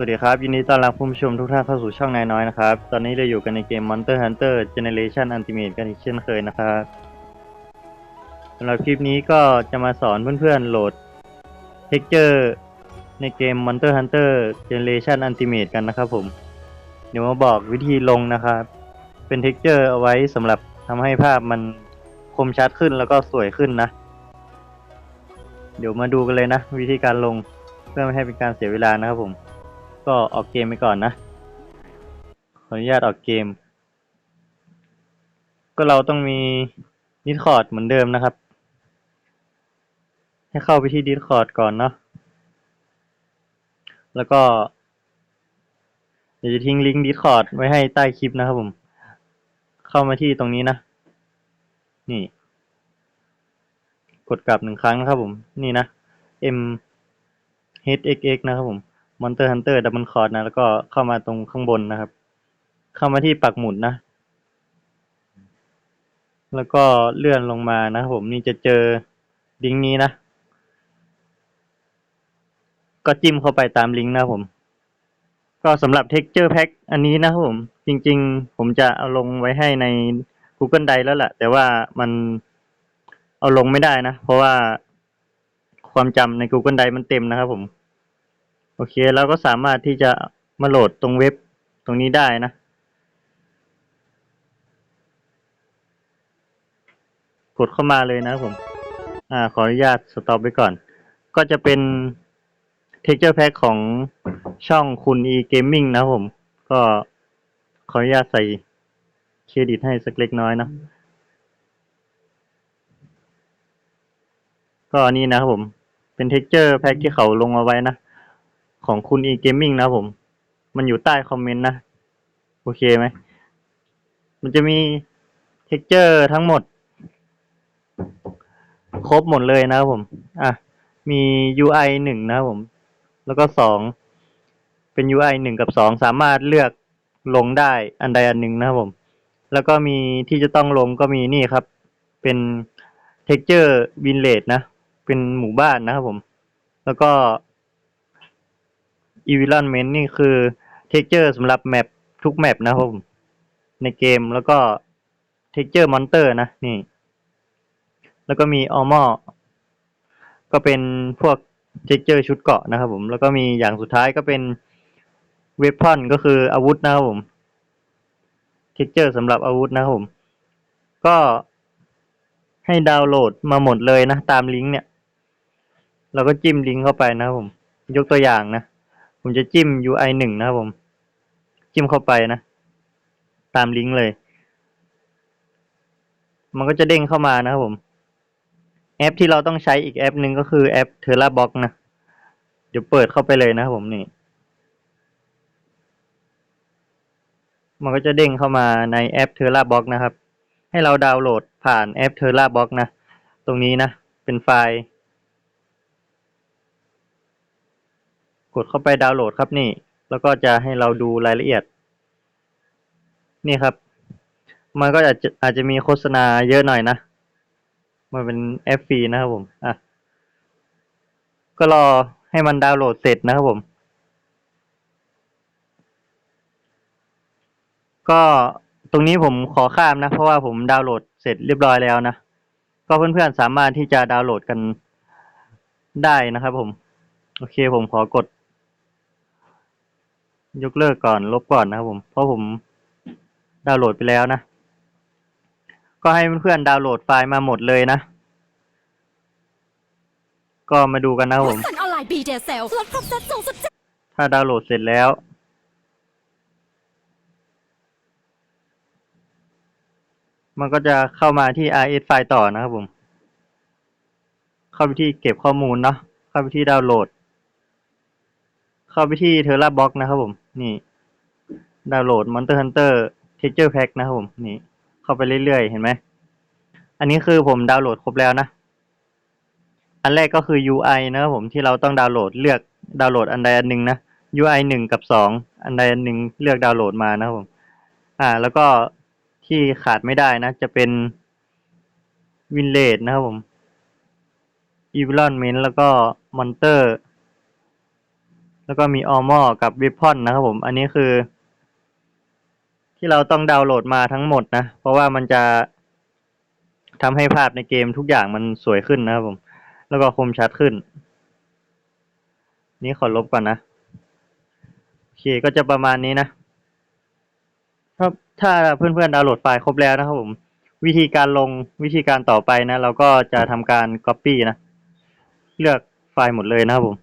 สวัสดีครับ ยินดีต้อนรับผู้ชมทุกท่านเข้าสู่ช่องนายน้อยนะครับ ตอนนี้เราอยู่กันในเกม Monster Hunter Generation Ultimate กันอีกเช่นเคยนะครับสำหรับคลิปนี้ก็จะมาสอนเพื่อนๆโหลด Texture ในเกม Monster Hunter Generation Ultimate กันนะครับผม เดี๋ยวมาบอกวิธีลงนะครับ เป็น Texture เอาไว้สำหรับทำให้ภาพมันคมชัดขึ้นแล้วก็สวยขึ้นนะ เดี๋ยวมาดูกันเลยนะ วิธีการลงเพื่อไม่ให้เป็นการเสียเวลานะครับผม ก็ออกเกมไปก่อนนะ ขออนุญาตออกเกม ก็เราต้องมี Discord เหมือนเดิมนะครับ ให้เข้าไปที่ Discord ก่อนเนาะ แล้วก็เดี๋ยวจะทิ้งลิงก์ Discord ไว้ให้ใต้คลิปนะครับผม เข้ามาที่ตรงนี้นะ นี่ กดกลับหนึ่งครั้งนะครับผม นี่นะ M HXX นะครับผม Monster Hunter Double Cross นะ แล้วก็เข้ามาตรงข้างบนนะครับ เข้ามาที่ปักหมุดนะ แล้วก็เลื่อนลงมานะครับผมนี่จะเจอลิงก์นี้นะ ก็จิ้มเข้าไปตามลิงก์นะผม ก็สำหรับ Texture Pack อันนี้นะครับผม จริง ๆ ผมจะเอาลงไว้ให้ใน Google Drive แล้วแหละแต่ว่ามันเอาลงไม่ได้นะ เพราะว่าความจำใน Google Drive มันเต็มนะครับผม โอเคเราก็สามารถที่จะมาโหลดตรงเว็บตรงนี้ได้นะ กดเข้ามาเลยนะผมอ่าขออนุญาตสต็อปไว้ก่อน ก็จะเป็น texture pack ของช่องคุณ e gaming นะผม ก็ขออนุญาตใส่เครดิตให้สักเล็กน้อยนะก็นนี้นะครับผม เป็น texture pack ที่เขาลงเอาไว้นะ ของคุณ e gaming นะผม มันอยู่ใต้คอมเมนต์นะ โอเคไหม มันจะมี texture ทั้งหมด ครบหมดเลยนะครับผม อะ มี UI หนึ่งนะครับผม แล้วก็สองเป็น UI หนึ่งกับสองสามารถเลือกลงได้อันใดอันหนึ่งนะครับผม แล้วก็มีที่จะต้องลงก็มีนี่ครับ เป็น texture village นะ เป็นหมู่บ้านนะครับผม แล้วก็ environment นี่คือ texture สำหรับแมปทุกแมปนะครับผม ในเกมแล้วก็ texture monster นะนี่ แล้วก็มี armor ก็เป็นพวก texture ชุดเกาะนะครับผม แล้วก็มีอย่างสุดท้ายก็เป็น weapon ก็คืออาวุธนะครับผม texture สำหรับอาวุธนะครับผม ก็ให้ดาวน์โหลดมาหมดเลยนะ ตามลิงก์เนี่ย เราก็จิ้มลิงก์เข้าไปนะครับผม ยกตัวอย่างนะ ผมจะจิ้ม UI หนึ่งนะครับผม จิ้มเข้าไปนะ ตามลิงก์เลย มันก็จะเด้งเข้ามานะครับผม แอปที่เราต้องใช้อีกแอปหนึ่งก็คือแอป TerraBox นะ เดี๋ยวเปิดเข้าไปเลยนะครับผมนี่ มันก็จะเด้งเข้ามาในแอป TerraBox นะครับ ให้เราดาวน์โหลดผ่านแอป TerraBox นะ ตรงนี้นะ เป็นไฟล์ ดเข้าไปดาวน์โหลดครับนี่ แล้วก็จะให้เราดูรายละเอียด นี่ครับ มันก็อาจจะอาจจะมีโฆษณาเยอะหน่อยนะ มันเป็นแอปฟรีนะครับผมอะก็รอให้มันดาวน์โหลดเสร็จนะครับผม ก็ตรงนี้ผมขอข้ามนะ เพราะว่าผมดาวน์โหลดเสร็จเรียบร้อยแล้วนะ ก็เพื่อนๆสามารถที่จะดาวน์โหลดกันได้นะครับผม โอเคผมขอกด ยกเลิกก่อนลบก่อนนะครับผม เพราะผมดาวน์โหลดไปแล้วนะ ก็ให้เพื่อนๆดาวน์โหลดไฟล์มาหมดเลยนะ ก็มาดูกันนะครับผม สันออนไลน์บีเดเซลลดครบเซ็ตสูงสุดถ้าดาวน์โหลดเสร็จแล้ว มันก็จะเข้ามาที่ RS ไฟล์ต่อนะครับผม เข้าไปที่เก็บข้อมูลเนาะ เข้าไปที่ดาวน์โหลด เข้าไปที่ TerraBox นะครับผม นี่ ดาวน์โหลด Monster Hunter Texture Pack นะครับผม นี่ เข้าไปเรื่อยๆ เห็นไหม อันนี้คือผมดาวน์โหลดครบแล้วนะ อันแรกก็คือ UI นะครับผมที่เราต้องดาวน์โหลดเลือกดาวน์โหลดอันใดอันหนึ่งนะ UI หนึ่งกับสองอันใดอันหนึ่งเลือกดาวน์โหลดมานะครับผม อ่า แล้วก็ที่ขาดไม่ได้นะ จะเป็น Village นะครับผม Environment แล้วก็ Monster แล้วก็มีออมอกับวิพอนนะครับผม อันนี้คือ ที่เราต้องดาวน์โหลดมาทั้งหมดนะ เพราะว่ามันจะทำให้ภาพในเกมทุกอย่างมันสวยขึ้นนะครับผม แล้วก็คมชัดขึ้น นี่ขอลบก่อนนะ โอเคก็จะประมาณนี้นะถ้าถ้าเพื่อนๆดาวน์โหลดไฟล์ครบแล้วนะครับผม วิธีการลงวิธีการต่อไปนะ เราก็จะทำการ Copy นะ เลือกไฟล์หมดเลยนะครับผม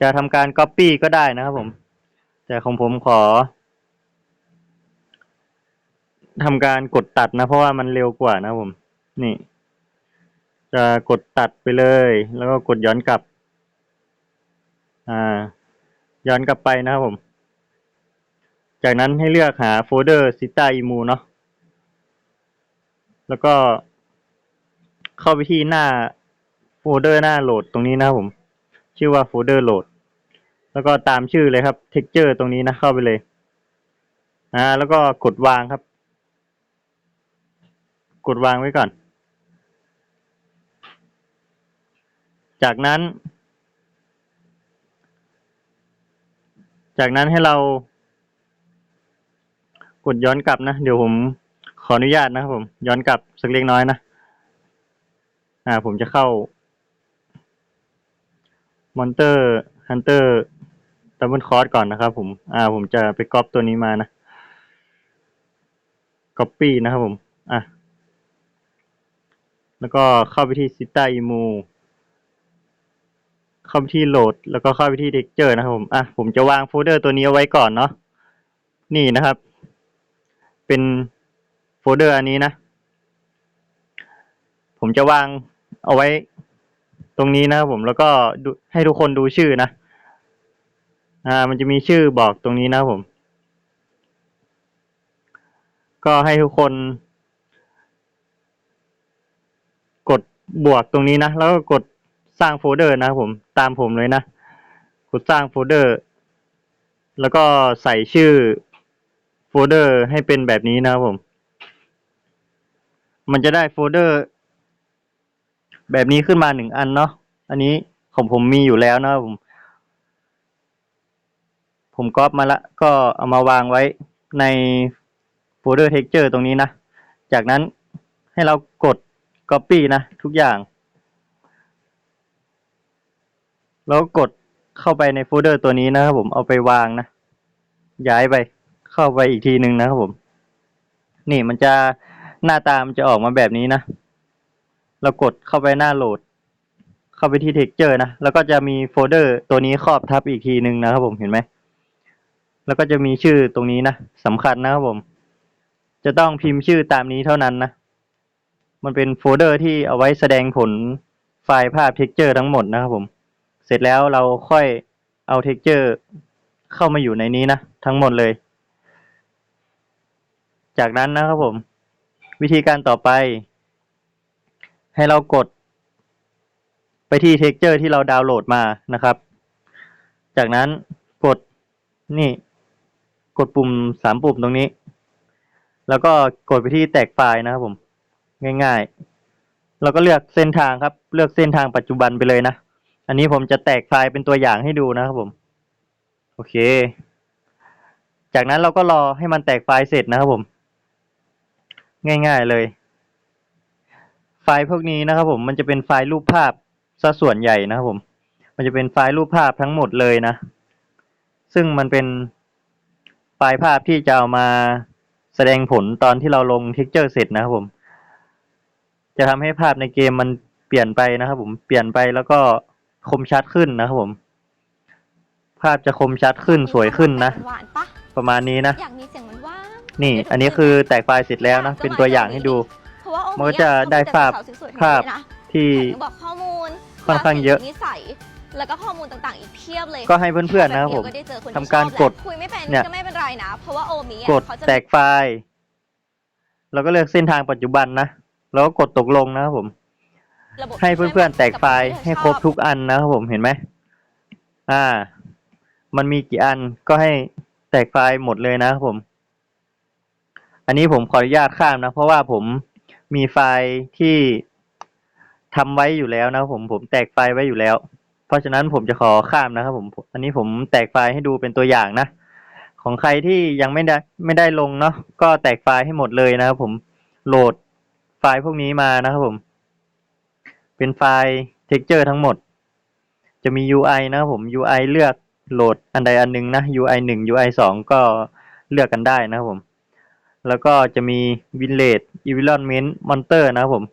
จะทำการ Copy ก็ได้นะครับผม แต่ของผมขอทำการกดตัดนะ เพราะว่ามันเร็วกว่านะผม นี่ จะกดตัดไปเลย แล้วก็กดย้อนกลับ อ่า ย้อนกลับไปนะครับผม จากนั้นให้เลือกหาโฟลเดอร์ Sita Emu เนาะแล้วก็เข้าไปที่หน้าโฟลเดอร์หน้าโหลดตรงนี้นะครับผม ชื่อว่าโฟลเดอร์โหลดแล้วก็ตามชื่อเลยครับ texture ตรงนี้นะเข้าไปเลยอ่าแล้วก็กดวางครับ กดวางไว้ก่อน จากนั้น จากนั้นให้เรา กดย้อนกลับนะ เดี๋ยวผมขออนุญาตนะครับผม ย้อนกลับสักเล็กน้อยนะ อ่า ผมจะเข้า Monster Hunter Double Cross ก่อนนะครับผม อ่า ผมจะไปก๊อปตัวนี้มานะ Copy นะครับผม อะ แล้วก็เข้าไปที่ Sita Emu เข้าไปที่โหลด แล้วก็เข้าไปที่ Texture นะครับผม อะ ผมจะวางโฟลเดอร์ตัวนี้เอาไว้ก่อนเนาะ นี่นะครับ เป็นโฟลเดอร์อันนี้นะ ผมจะวางเอาไว้ ตรงนี้นะครับผมแล้วก็ให้ทุกคนดูชื่อนะ อ่า มันจะมีชื่อบอกตรงนี้นะครับผม ก็ให้ทุกคน กดบวกตรงนี้นะ แล้วก็กดสร้างโฟลเดอร์นะครับผมตามผมเลยนะ กดสร้างโฟลเดอร์ แล้วก็ใส่ชื่อโฟลเดอร์ให้เป็นแบบนี้นะครับผม มันจะได้โฟลเดอร์ แบบนี้ขึ้นมาหนึ่งอันเนาะอันนี้ของผมมีอยู่แล้วนะผม ผมก๊อปมาละก็เอามาวางไว้ในโฟลเดอร์ texture ตรงนี้นะ จากนั้นให้เรากด copy นะ ทุกอย่าง แล้วกดเข้าไปในโฟลเดอร์ตัวนี้นะครับผมเอาไปวางนะ ย้ายไปเข้าไปอีกทีหนึ่งนะครับผม นี่มันจะหน้าตามันจะออกมาแบบนี้นะ เรากดเข้าไปหน้าโหลด เข้าไปที่ texture นะ แล้วก็จะมีโฟลเดอร์ตัวนี้ครอบทับอีกทีหนึ่งนะครับผมเห็นไหม แล้วก็จะมีชื่อตรงนี้นะสำคัญนะครับผม จะต้องพิมพ์ชื่อตามนี้เท่านั้นนะ มันเป็นโฟลเดอร์ที่เอาไว้แสดงผลไฟล์ภาพ texture ทั้งหมดนะครับผม เสร็จแล้วเราค่อยเอา texture เข้ามาอยู่ในนี้นะ ทั้งหมดเลย จากนั้นนะครับผม วิธีการต่อไป ให้เรากด ไปที่ texture ที่เราดาวน์โหลดมานะครับ จากนั้นกดนี่ กดปุ่มสามปุ่มตรงนี้ แล้วก็กดไปที่แตกไฟล์นะครับผม ง่ายๆ เราก็เลือกเส้นทางครับ เลือกเส้นทางปัจจุบันไปเลยนะ อันนี้ผมจะแตกไฟล์เป็นตัวอย่างให้ดูนะครับผม โอเค จากนั้นเราก็รอให้มันแตกไฟล์เสร็จนะครับผม ง่ายๆเลย ไฟล์พวกนี้นะครับผมมันจะเป็นไฟล์รูปภาพซะส่วนใหญ่นะครับผม มันจะเป็นไฟล์รูปภาพทั้งหมดเลยนะ ซึ่งมันเป็นไฟล์ภาพที่จะเอามาแสดงผลตอนที่เราลง texture เสร็จนะครับผม จะทำให้ภาพในเกมมันเปลี่ยนไปนะครับผม เปลี่ยนไปแล้วก็คมชัดขึ้นนะครับผม ภาพจะคมชัดขึ้นสวยขึ้นนะหวานๆปะประมาณนี้นะอยากมีเสียงหวานๆนี่ อันนี้คือแตกไฟล์เสร็จแล้วนะ เป็นตัวอย่างให้ดู มันก็จะได้ภาพเขเป็นแต่สวๆภาพทั้งนั้นเลยนะที่แถมยังบอกข้อมูลค่อนข้างเยอะนิสัยแล้วก็ข้อมูลต่างๆอีกเพียบเลย ก็ให้เพื่อนๆนะครับผมแป๊เดียวก็ได้เจอคนที่ทำการชอบแล้วกดคุยไม่เป็นเนี่ยก็ไม่เป็นไรนะ เพราะว่าโอมิอะกดเขาจะแตกไฟล์แล้วก็เลือกเส้นทางปัจจุบันนะ แล้วก็กดตกลงนะครับผมระบบให้เพื่อนๆแตกไฟล์ให้ครบทุกอันนะครับผมเห็นไหมอ่า มันมีกี่อันก็ให้แตกไฟล์หมดเลยนะครับผม อันนี้ผมขออนุญาตข้ามนะ เพราะว่าผม มีไฟล์ที่ทำไว้อยู่แล้วนะครับผมผมแตกไฟล์ไว้อยู่แล้ว เพราะฉะนั้นผมจะขอข้ามนะครับผมอันนี้ผมแตกไฟล์ให้ดูเป็นตัวอย่างนะ ของใครที่ยังไม่ได้ไม่ได้ลงเนาะก็แตกไฟล์ให้หมดเลยนะครับผมโหลดไฟล์พวกนี้มานะครับผม เป็นไฟล์ texture ทั้งหมด จะมี UI นะครับผม UI เลือกโหลดอันใดอันหนึงนะ UI หนึ่ง UI สองก็เลือกกันได้นะครับผม แล้วก็จะมี Village Environment Monster นะครับผม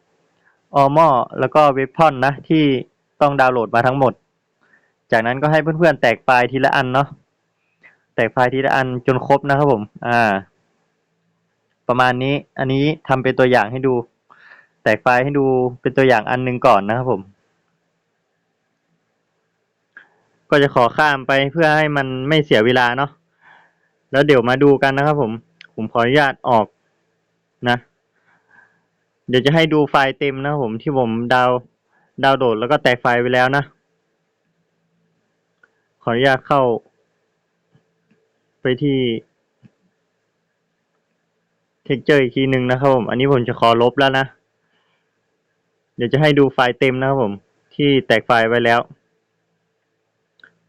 ออมอแล้วก็เวพอนนะที่ต้องดาวน์โหลดมาทั้งหมด จากนั้นก็ให้เพื่อนๆ แตกไฟล์ทีละอันเนาะแตกไฟล์ทีละอันจนครบนะครับผม อ่า ประมาณนี้อันนี้ทำเป็นตัวอย่างให้ดู แตกไฟล์ให้ดูเป็นตัวอย่างอันหนึ่งก่อนนะครับผม ก็จะขอข้ามไปเพื่อให้มันไม่เสียเวลาเนาะแล้วเดี๋ยวมาดูกันนะครับผม ผมขออนุญาตออกนะ เดี๋ยวจะให้ดูไฟล์เต็มนะผมที่ผมดาวดาวโหลดแล้วก็แตกไฟล์ไว้แล้วนะ ขออนุญาตเข้า ไปที่ texture อีกทีหนึ่งนะครับผม อันนี้ผมจะขอลบแล้วนะ เดี๋ยวจะให้ดูไฟล์เต็มนะครับผม ที่แตกไฟล์ไว้แล้ว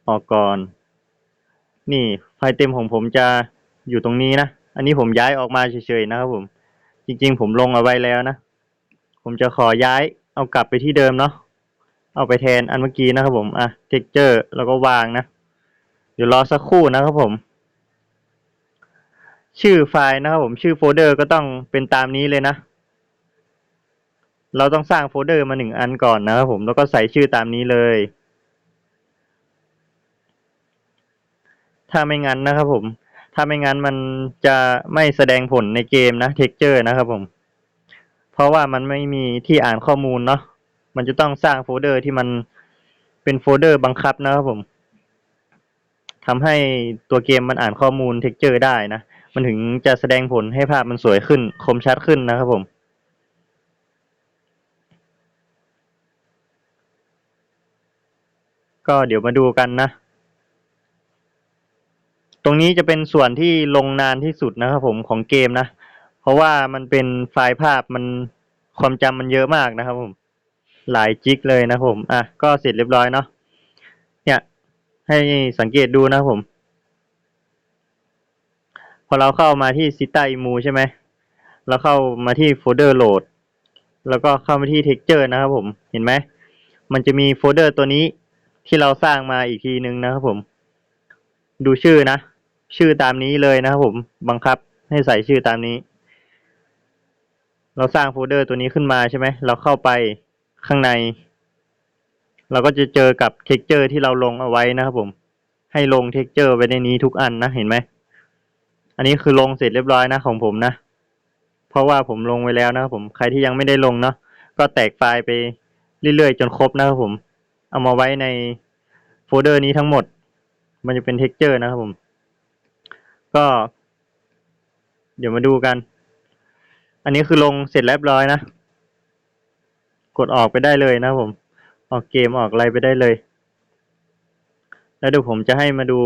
ออกก่อน นี่ไฟล์เต็มของผมจะอยู่ตรงนี้นะ อันนี้ผมย้ายออกมาเฉยๆนะครับผม จริง ๆ ผมลงเอาไว้แล้วนะ ผมจะขอย้ายเอากลับไปที่เดิมเนาะ เอาไปแทนอันเมื่อกี้นะครับผม อะ texture แล้วก็วางนะ เดี๋ยวรอสักครู่นะครับผม ชื่อไฟล์นะครับผม ชื่อโฟลเดอร์ก็ต้องเป็นตามนี้เลยนะ เราต้องสร้างโฟลเดอร์มาหนึ่งอันก่อนนะครับผม แล้วก็ใส่ชื่อตามนี้เลย ถ้าไม่งั้นนะครับผม ถ้าไม่งั้นมันจะไม่แสดงผลในเกมนะ texture นะครับผม เพราะว่ามันไม่มีที่อ่านข้อมูลเนาะมันจะต้องสร้างโฟลเดอร์ที่มันเป็นโฟลเดอร์บังคับนะครับผมทำให้ตัวเกมมันอ่านข้อมูล texture ได้นะ มันถึงจะแสดงผลให้ภาพมันสวยขึ้น คมชัดขึ้นนะครับผมก็เดี๋ยวมาดูกันนะ ตรงนี้จะเป็นส่วนที่ลงนานที่สุดนะครับผมของเกมนะ เพราะว่ามันเป็นไฟล์ภาพมันความจำมันเยอะมากนะครับผม หลายจิกเลยนะผมอะก็เสร็จเรียบร้อยเนาะเนี่ย ให้สังเกตดูนะครับผม พอเราเข้ามาที่ Sita Imu ใช่ไหมเราเข้ามาที่โฟลเดอร์โหลดแล้วก็เข้ามาที่ Texture นะครับผมเห็นไหมมันจะมีโฟลเดอร์ตัวนี้ที่เราสร้างมาอีกทีนึงนะครับผม ดูชื่อนะ ชื่อตามนี้เลยนะครับผมบังคับให้ใส่ชื่อตามนี้ เราสร้างโฟลเดอร์ตัวนี้ขึ้นมาใช่ไหมเราเข้าไปข้างใน เราก็จะเจอกับ texture ที่เราลงเอาไว้นะครับผม ให้ลง texture ไว้ในนี้ทุกอันนะเห็นไหมอันนี้คือลงเสร็จเรียบร้อยนะของผมนะ เพราะว่าผมลงไว้แล้วนะครับผมใครที่ยังไม่ได้ลงเนาะก็แตกไฟล์ไปเรื่อยๆ จนครบนะครับผม เอามาไว้ในโฟลเดอร์นี้ทั้งหมด มันจะเป็น texture นะครับผม ก็ เดี๋ยวมาดูกัน อันนี้คือลงเสร็จเรียบร้อยนะ กดออกไปได้เลยนะผม ออกเกมออกอะไรไปได้เลย แล้วเดี๋ยวผมจะให้มาดู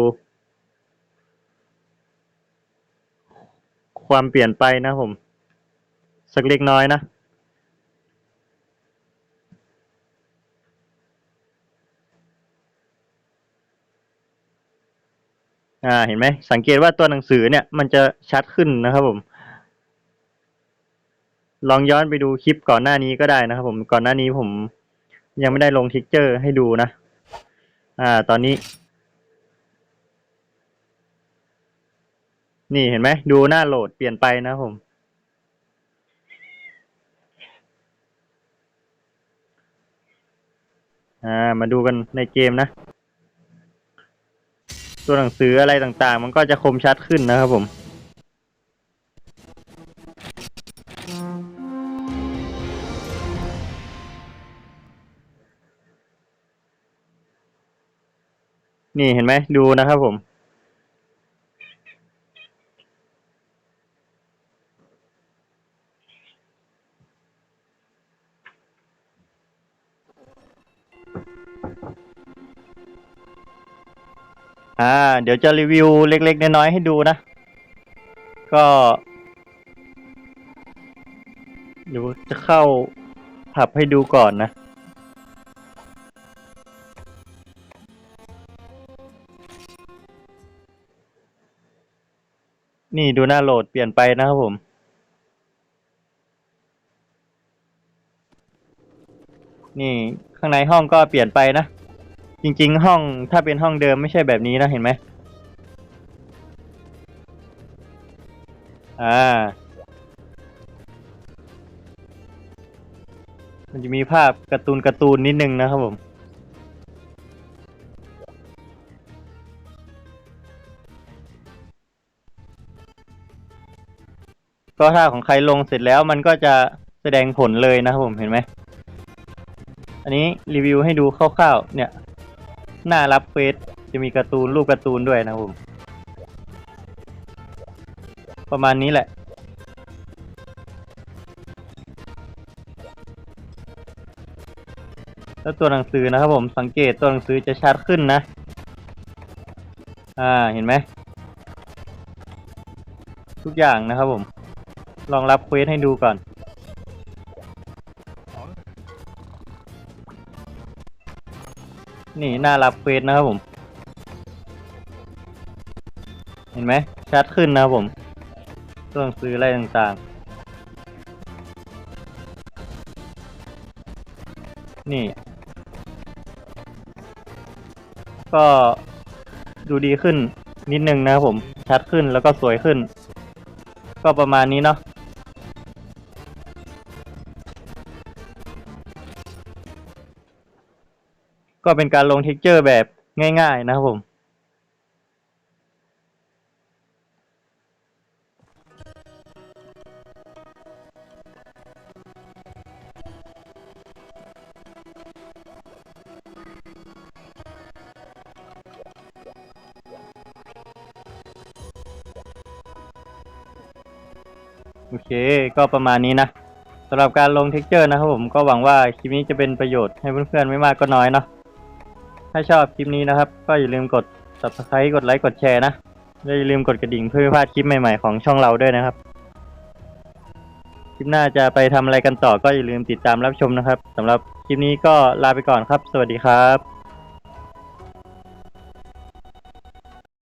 ความเปลี่ยนไปนะผม สักเล็กน้อยนะ อ่าเห็นไหมสังเกตว่าตัวหนังสือเนี่ยมันจะชัดขึ้นนะครับผม ลองย้อนไปดูคลิปก่อนหน้านี้ก็ได้นะครับ ผมก่อนหน้านี้ผมยังไม่ได้ลงทิกเจอร์ให้ดูนะ อ่า ตอนนี้ นี่เห็นไหมดูหน้าโหลดเปลี่ยนไปนะผมอ่ามาดูกันในเกมนะ ตัวหนังสืออะไรต่างๆ มันก็จะคมชัดขึ้นนะครับผม นี่เห็นไหมดูนะครับผม อ่า เดี๋ยวจะรีวิวเล็ก ๆ น้อยๆให้ดูนะ ก็เดี๋ยวจะเข้าผับให้ดูก่อนนะนี่ดูหน้าโหลดเปลี่ยนไปนะครับผม นี่ข้างในห้องก็เปลี่ยนไปนะ จริง ๆ ห้องถ้าเป็นห้องเดิมไม่ใช่แบบนี้นะเห็นไหมอ่า มันจะมีภาพการ์ตูนการ์ตูนนิดนึงนะครับผม ก็ถ้าของใครลงเสร็จแล้วมันก็จะแสดงผลเลยนะครับผมเห็นไหม อันนี้รีวิวให้ดูคร่าวๆเนี่ย หน้ารับเฟซจะมีการ์ตูนรูปการ์ตูนด้วยนะครับผม ประมาณนี้แหละ แล้วตัวหนังสือนะครับผมสังเกตตัวหนังสือจะชัดขึ้นนะ อ่าเห็นไหม ทุกอย่างนะครับผม ลองรับเควสให้ดูก่อน นี่หน้ารับเควสนะครับผม เห็นไหมชัดขึ้นนะครับผมตัวหนังสืออะไรต่างๆ นี่ ก็ดูดีขึ้นนิดนึงนะครับผม ชัดขึ้นแล้วก็สวยขึ้น ก็ประมาณนี้เนาะ ก็เป็นการลงเท็กเจอร์แบบง่าย ๆ นะครับผมโอเค ก็ประมาณนี้นะสำหรับการลงเท็กเจอร์นะครับผมก็หวังว่าคลิปนี้จะเป็นประโยชน์ให้เพื่อนๆไม่มากก็น้อยเนาะ ถ้าชอบคลิปนี้นะครับ ก็อย่าลืมกด subscribe กดไลค์กดแชร์นะและอย่าลืมกดกระดิ่งเพื่อไม่พลาดคลิปใหม่ๆของช่องเราด้วยนะครับ คลิปหน้าจะไปทำอะไรกันต่อก็อย่าลืมติดตามรับชมนะครับสำหรับคลิปนี้ก็ลาไปก่อนครับ สวัสดีครับ